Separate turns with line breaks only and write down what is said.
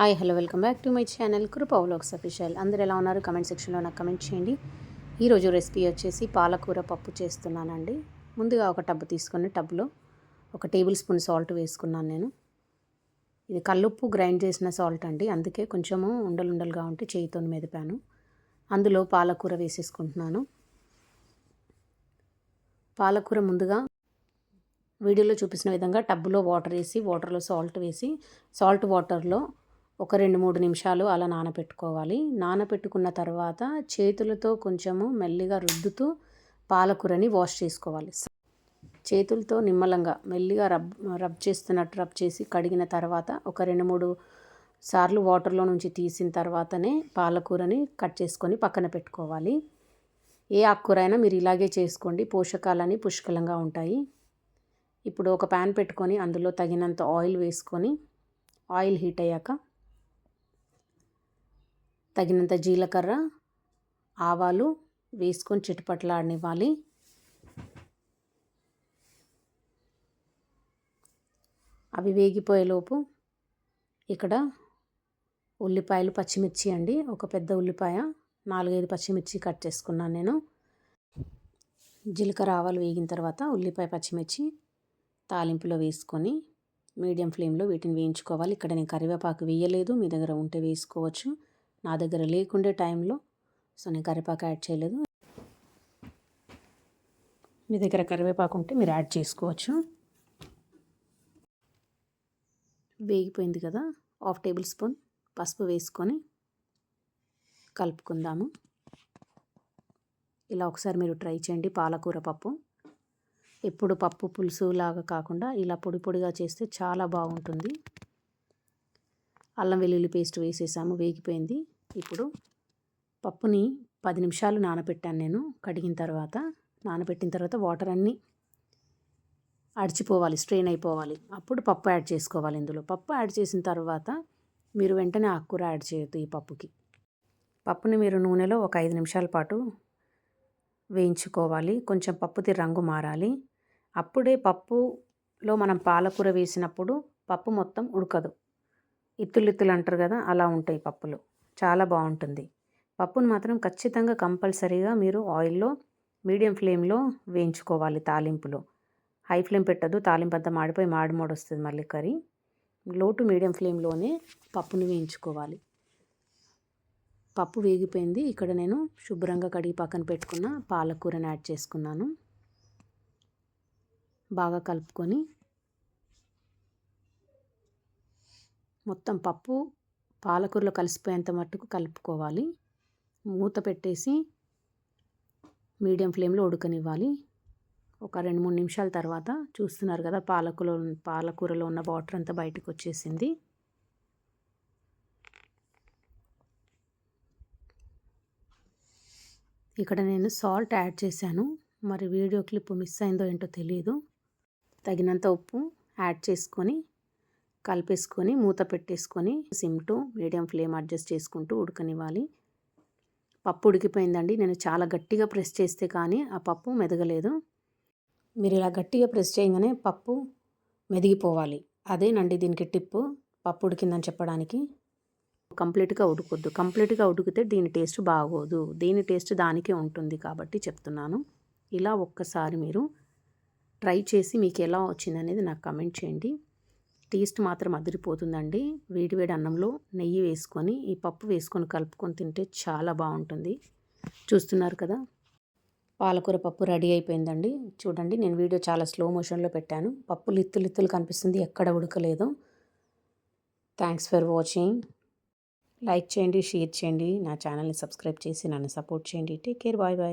Hi hello welcome back to my channel Krupa vlogs official. అందరు ఎలా ఉన్నారు? Comment సెక్షన్లో నాకు కమెంట్ చేయండి. ఈరోజు రెసిపీ వచ్చేసి పాలకూర పప్పు చేస్తున్నానండి. ముందుగా ఒక టబ్బు తీసుకొని టబ్లో ఒక టేబుల్ స్పూన్ సాల్ట్ వేసుకున్నాను నేను. ఇది కల్లుప్పు గ్రైండ్ చేసిన సాల్ట్ అండి. అందుకే కొంచెము ఉండలుండలుగా ఉంటే చేయితో మెదిపాను. అందులో పాలకూర వేసేసుకుంటున్నాను. పాలకూర ముందుగా వీడియోలో చూపించిన విధంగా టబ్బులో వాటర్ వేసి వాటర్లో సాల్ట్ వేసి సాల్ట్ వాటర్లో ఒక రెండు మూడు నిమిషాలు అలా నానబెట్టుకోవాలి నానబెట్టుకున్న తర్వాత చేతులతో కొంచెము మెల్లిగా రుద్దుతూ పాలకూరని వాష్ చేసుకోవాలి. చేతులతో నిమ్మలంగా మెల్లిగా రబ్ రబ్ చేస్తున్నట్టు రబ్ చేసి కడిగిన తర్వాత ఒక రెండు మూడు సార్లు వాటర్లో నుంచి తీసిన తర్వాతనే పాలకూరని కట్ చేసుకొని పక్కన పెట్టుకోవాలి. ఏ ఆకుకూర అయినా మీరు ఇలాగే చేసుకోండి. పోషకాలని పుష్కలంగా ఉంటాయి. ఇప్పుడు ఒక ప్యాన్ పెట్టుకొని అందులో తగినంత ఆయిల్ వేసుకొని ఆయిల్ హీట్ అయ్యాక తగినంత జీలకర్ర ఆవాలు వేసుకొని చిటపట్లాడనివ్వాలి అవి వేగిపోయేలోపు ఇక్కడ ఉల్లిపాయలు పచ్చిమిర్చి అండి. ఒక పెద్ద ఉల్లిపాయ నాలుగైదు పచ్చిమిర్చి కట్ చేసుకున్నాను నేను. జీలకర్ర ఆవాలు వేగిన తర్వాత ఉల్లిపాయ పచ్చిమిర్చి తాలింపులో వేసుకొని మీడియం ఫ్లేమ్లో వీటిని వేయించుకోవాలి. ఇక్కడ నేను కరివేపాకు వేయలేదు మీ దగ్గర ఉంటే వేసుకోవచ్చు. నా దగ్గర లేకుండే టైంలో సో నేను కరివేపాకు యాడ్ చేయలేదు. మీ దగ్గర కరివేపాకు ఉంటే మీరు యాడ్ చేసుకోవచ్చు. వేగిపోయింది కదా? హాఫ్ టేబుల్ స్పూన్ పసుపు వేసుకొని కలుపుకుందాము. ఇలా ఒకసారి మీరు ట్రై చేయండి పాలకూర పప్పు. ఎప్పుడు పప్పు పులుసు లాగా కాకుండా ఇలా పొడి పొడిగా చేస్తే చాలా బాగుంటుంది. అల్లం వెల్లుల్లి పేస్ట్ వేసేసాము వేగిపోయింది. ఇప్పుడు పప్పుని పది నిమిషాలు నానబెట్టాను నేను కడిగిన తర్వాత. నానబెట్టిన తర్వాత వాటర్ అన్నీ అడిచిపోవాలి స్ట్రెయిన్ అయిపోవాలి. అప్పుడు పప్పు యాడ్ చేసుకోవాలి ఇందులో. పప్పు యాడ్ చేసిన తర్వాత మీరు వెంటనే ఆకుకూర యాడ్ చేయొద్దు ఈ పప్పుకి. పప్పుని మీరు నూనెలో ఒక ఐదు నిమిషాల పాటు వేయించుకోవాలి. కొంచెం పప్పుది రంగు మారాలి. అప్పుడే పప్పులో మనం పాలకూర వేసినప్పుడు పప్పు మొత్తం ఉడకదు. ఇత్తులు ఇత్తులు అంటారు కదా అలా ఉంటాయి పప్పులు. చాలా బాగుంటుంది. పప్పును మాత్రం ఖచ్చితంగా కంపల్సరీగా మీరు ఆయిల్లో మీడియం ఫ్లేమ్లో వేయించుకోవాలి తాలింపులో. హై ఫ్లేమ్ పెట్టద్దు తాలింపు అంతా మాడిపోయి మాడి వస్తుంది మళ్ళీ కర్రీ. లో టు మీడియం ఫ్లేమ్లోనే పప్పుని వేయించుకోవాలి. పప్పు వేగిపోయింది ఇక్కడ నేను శుభ్రంగా కడిగి పక్కన పెట్టుకున్న పాలకూరని యాడ్ చేసుకున్నాను. బాగా కలుపుకొని మొత్తం పప్పు పాలకూరలో కలిసిపోయేంత మట్టుకు కలుపుకోవాలి. మూత పెట్టేసి మీడియం ఫ్లేమ్లో ఉడకనివ్వాలి. ఒక రెండు మూడు నిమిషాల తర్వాత చూస్తున్నారు కదా పాలకూరలో పాలకూరలో ఉన్న వాటర్ అంతా బయటకు వచ్చేసింది. ఇక్కడ నేను సాల్ట్ యాడ్ చేశాను. మరి వీడియో క్లిప్ మిస్ అయిందో ఏంటో తెలియదు తగినంత ఉప్పు యాడ్ చేసుకొని కలిపేసుకొని మూత పెట్టేసుకొని sim to medium flame adjust చేసుకుంటూ ఉడకనివ్వాలి. పప్పు ఉడికిపోయిందండి. నేను చాలా గట్టిగా ప్రెస్ చేస్తే కానీ ఆ పప్పు మెదగలేదు. మీరు ఇలా గట్టిగా ప్రెస్ చేయగానే పప్పు మెదిగిపోవాలి. అదేనండి దీనికి టిప్పు. పప్పు ఉడికిందని చెప్పడానికి. కంప్లీట్గా ఉడుకొద్దు. కంప్లీట్గా ఉడికితే దీని టేస్ట్ బాగోదు. దీని టేస్ట్ దానికే ఉంటుంది కాబట్టి చెప్తున్నాను. ఇలా ఒక్కసారి మీరు ట్రై చేసి మీకు ఎలా వచ్చిందనేది నాకు కమెంట్ చేయండి. టేస్ట్ మాత్రం అదిరిపోతుందండి. వేడివేడి అన్నంలో నెయ్యి వేసుకొని ఈ పప్పు వేసుకొని కలుపుకొని తింటే చాలా బాగుంటుంది. చూస్తున్నారు కదా? పాలకూర పప్పు రెడీ అయిపోయిందండి. చూడండి నేను వీడియో చాలా స్లో మోషన్లో పెట్టాను. పప్పు లిత్తులు లిత్తులు కనిపిస్తుంది ఎక్కడ ఉడకలేదు. Thanks for watching. లైక్ చేయండి షేర్ చేయండి. నా ఛానల్ని సబ్స్క్రైబ్ చేసి నన్ను సపోర్ట్ చేయండి. Take care bye bye.